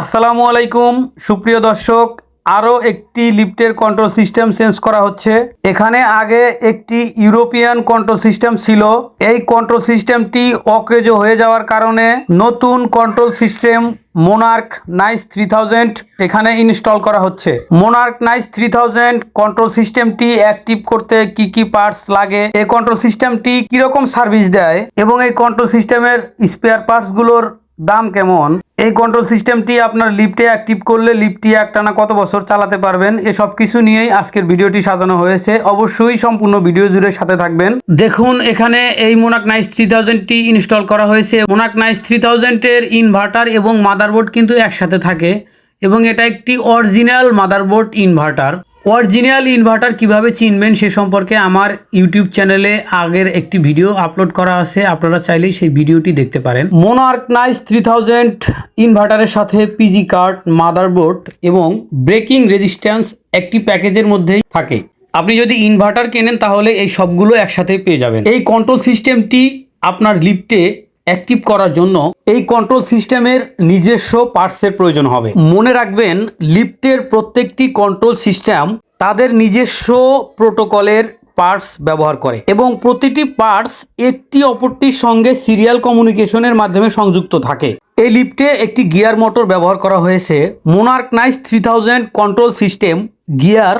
আসসালামু আলাইকুম, সুপ্রিয় দর্শক, আরও একটি লিফটের কন্ট্রোল সিস্টেম চেঞ্জ করা হচ্ছে। এখানে আগে একটি ইউরোপিয়ান কন্ট্রোল সিস্টেম ছিল। এই কন্ট্রোল সিস্টেমটি অকেজো হয়ে যাওয়ার কারণে নতুন control system Monarch Nice three thousand এখানে ইনস্টল করা হচ্ছে। Monarch Nice three thousand control সিস্টেমটি অ্যাক্টিভ করতে কি কি পার্টস লাগে এই কন্ট্রোল সিস্টেমটি কীরকম সার্ভিস দেয় এবং এই কন্ট্রোল সিস্টেমের স্পেয়ার পার্টসগুলোর দাম কেমন এই কন্ট্রোল সিস্টেমটি আপনার লিফটে অ্যাক্টিভ করলে লিফটটি একটানা কত বছর চালাতে পারবেন এসব কিছু নিয়েই আজকের ভিডিওটি সাজানো হয়েছে। অবশ্যই সম্পূর্ণ ভিডিও জুড়ে সাথে থাকবেন। দেখুন, এখানে এই মোনাক নাইস থ্রি থাউজেন্ডটি ইনস্টল করা হয়েছে। মোনাক নাইস থ্রি থাউজেন্ডের ইনভার্টার এবং মাদারবোর্ড কিন্তু একসাথে থাকে এবং এটা একটি original motherboard inverter original inverter কীভাবে চিনবেন সে সম্পর্কে আমার ইউটিউব চ্যানেলে আগের একটি ভিডিও আপলোড করা আছে। আপনারা চাইলেই সেই ভিডিওটি দেখতে পারেন। মোনার্ক নাইস থ্রি থাউজেন্ড ইনভার্টারের সাথে পিজি কার্ড মাদারবোর্ড এবং ব্রেকিং রেজিস্ট্যান্স একটি প্যাকেজের মধ্যেই থাকে। আপনি যদি ইনভার্টার কেনেন তাহলে এই সবগুলো একসাথে পেয়ে যাবেন। এই কন্ট্রোল সিস্টেমটি আপনার লিফটে অ্যাক্টিভ করার জন্য এই কন্ট্রোল সিস্টেমের নিজস্ব পার্টসের প্রয়োজন হবে। মনে রাখবেন লিফটের প্রত্যেকটি কন্ট্রোল সিস্টেম তাদের নিজস্ব প্রোটোকলের পার্টস ব্যবহার করে এবং প্রতিটি পার্টস একটি অপরটির সঙ্গে সিরিয়াল কমিউনিকেশনের মাধ্যমে সংযুক্ত থাকে। এই লিফটে একটি গিয়ার মোটর ব্যবহার করা হয়েছে। Monarch Nice three thousand control system, gear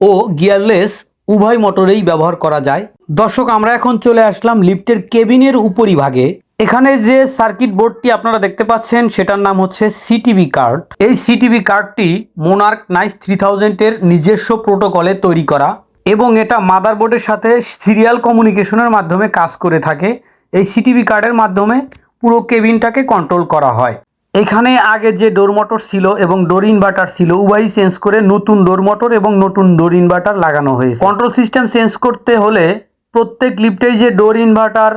ও গিয়ারলেস উভয় মোটরেই ব্যবহার করা যায়। দর্শক, আমরা এখন চলে আসলাম লিফটের কেবিনের উপরিভাগে। এখানে যে সার্কিট বোর্ডটি আপনারা দেখতে পাচ্ছেন, সেটার নাম হচ্ছে সিটিভি কার্ড এই সিটিভি কার্ডটি মোনার্ক নাইস থ্রি থাউজেন্ডের নিজস্ব প্রোটোকলে তৈরি করা এবং এটা মাদার মাদারবোর্ডের সাথে সিরিয়াল কমিউনিকেশনের মাধ্যমে কাজ করে থাকে। এই সিটিভি কার্ডের মাধ্যমে পুরো কেবিনটাকে কন্ট্রোল করা হয়। এখানে আগে যে ডোর মোটর ছিল এবং ডোর ইনভার্টার ছিল, উভয়ই চেঞ্জ করে নতুন ডোর মোটর এবং নতুন ডোর ইনভার্টার লাগানো হয়েছে। কন্ট্রোল সিস্টেম চেঞ্জ করতে হলে প্রত্যেক লিফটেই যে ডোর ইনভার্টার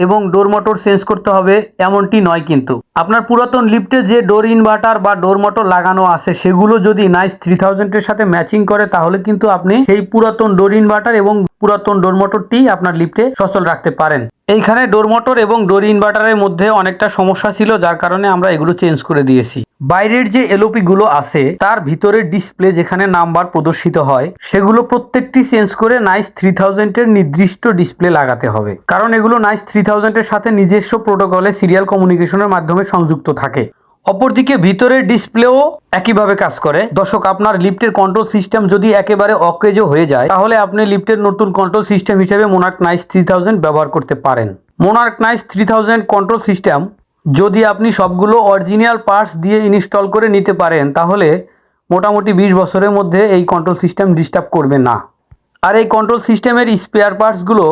এবং ডোর মোটর চেঞ্জ করতে হবে এমনটি নয় কিন্তু। আপনার পুরাতন লিফটে যে ডোর ইনভার্টার বা ডোর মোটর লাগানো আছে, সেগুলো যদি নাইস থ্রি থাউজেন্ডের সাথে ম্যাচিং করে, তাহলে কিন্তু আপনি সেই পুরাতন ডোর ইনভার্টার এবং পুরাতন ডোর মোটরটি আপনার লিফটে সচল রাখতে পারেন। এইখানে ডোর মোটর এবং ডোর ইনভার্টারের মধ্যে অনেকটা সমস্যা ছিল, যার কারণে আমরা এগুলো চেঞ্জ করে দিয়েছি। বাইরের যে এলওপিগুলো আছে, তার ভিতরে ডিসপ্লে যেখানে নাম্বার প্রদর্শিত হয়, সেগুলো প্রত্যেকটি চেঞ্জ করে নাইস থ্রি থাউজেন্ডের নির্দিষ্ট ডিসপ্লে লাগাতে হবে। কারণ এগুলো নাইস থ্রি থাউজেন্ডের সাথে নিজস্ব প্রোটোকলে সিরিয়াল কমিউনিকেশনের মাধ্যমে সংযুক্ত থাকে। অপরদিকে ভিতরের ডিসপ্লেও একইভাবে কাজ করে। দর্শক, আপনার লিফটের কন্ট্রোল সিস্টেম যদি একেবারে অকেজো হয়ে যায়, তাহলে আপনি লিফটের নতুন কন্ট্রোল সিস্টেম হিসেবে মোনার্ক নাইস থ্রি থাউজেন্ড ব্যবহার করতে পারেন। Monarch Nice three thousand control system যদি আপনি সবগুলো অরিজিনাল পার্টস দিয়ে ইনস্টল করে নিতে পারেন, তাহলে মোটামুটি বিশ বছরের মধ্যে এই কন্ট্রোল সিস্টেম ডিস্টার্ব করবে না। আর এই কন্ট্রোল সিস্টেমের স্পেয়ার পার্টসগুলো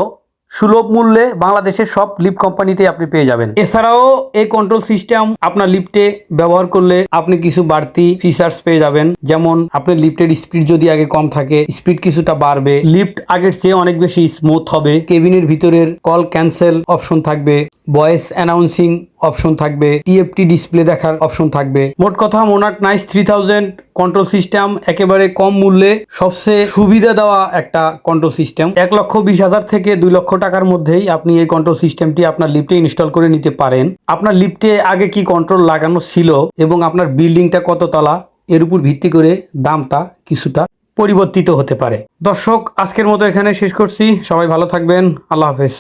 সুলভ মূল্যে বাংলাদেশের সব লিফট কোম্পানিতে আপনি পেয়ে যাবেন। এছাড়াও এই কন্ট্রোল সিস্টেম আপনার লিফটে ব্যবহার করলে আপনি কিছু বাড়তি ফিচার্স পেয়ে যাবেন। যেমন আপনার লিফটের স্পিড যদি আগে কম থাকে স্পিড কিছুটা বাড়বে। লিফট আগের চেয়ে অনেক বেশি স্মুথ হবে। কেবিনের ভিতরের কল ক্যান্সেল অপশন থাকবে। ভয়েস অ্যানাউন্সিং অপশন থাকবে। টিএফটি ডিসপ্লে দেখার অপশন থাকবে। মোট কথা Monarch Nice three thousand control system একেবারে কম মূল্যে সবচেয়ে সুবিধা দেওয়া একটা কন্ট্রোল সিস্টেম এক লক্ষ বিশ হাজার থেকে দুই লক্ষ টাকার মধ্যেই আপনি এই কন্ট্রোল সিস্টেমটি আপনার লিফটে ইনস্টল করে নিতে পারেন। আপনার লিফটে আগে কি কন্ট্রোল লাগানো ছিল এবং আপনার বিল্ডিংটা কত তলা, এর উপর ভিত্তি করে দামটা কিছুটা পরিবর্তিত হতে পারে। দর্শক, আজকের মতো এখানে শেষ করছি। সবাই ভালো থাকবেন। আল্লাহ হাফেজ।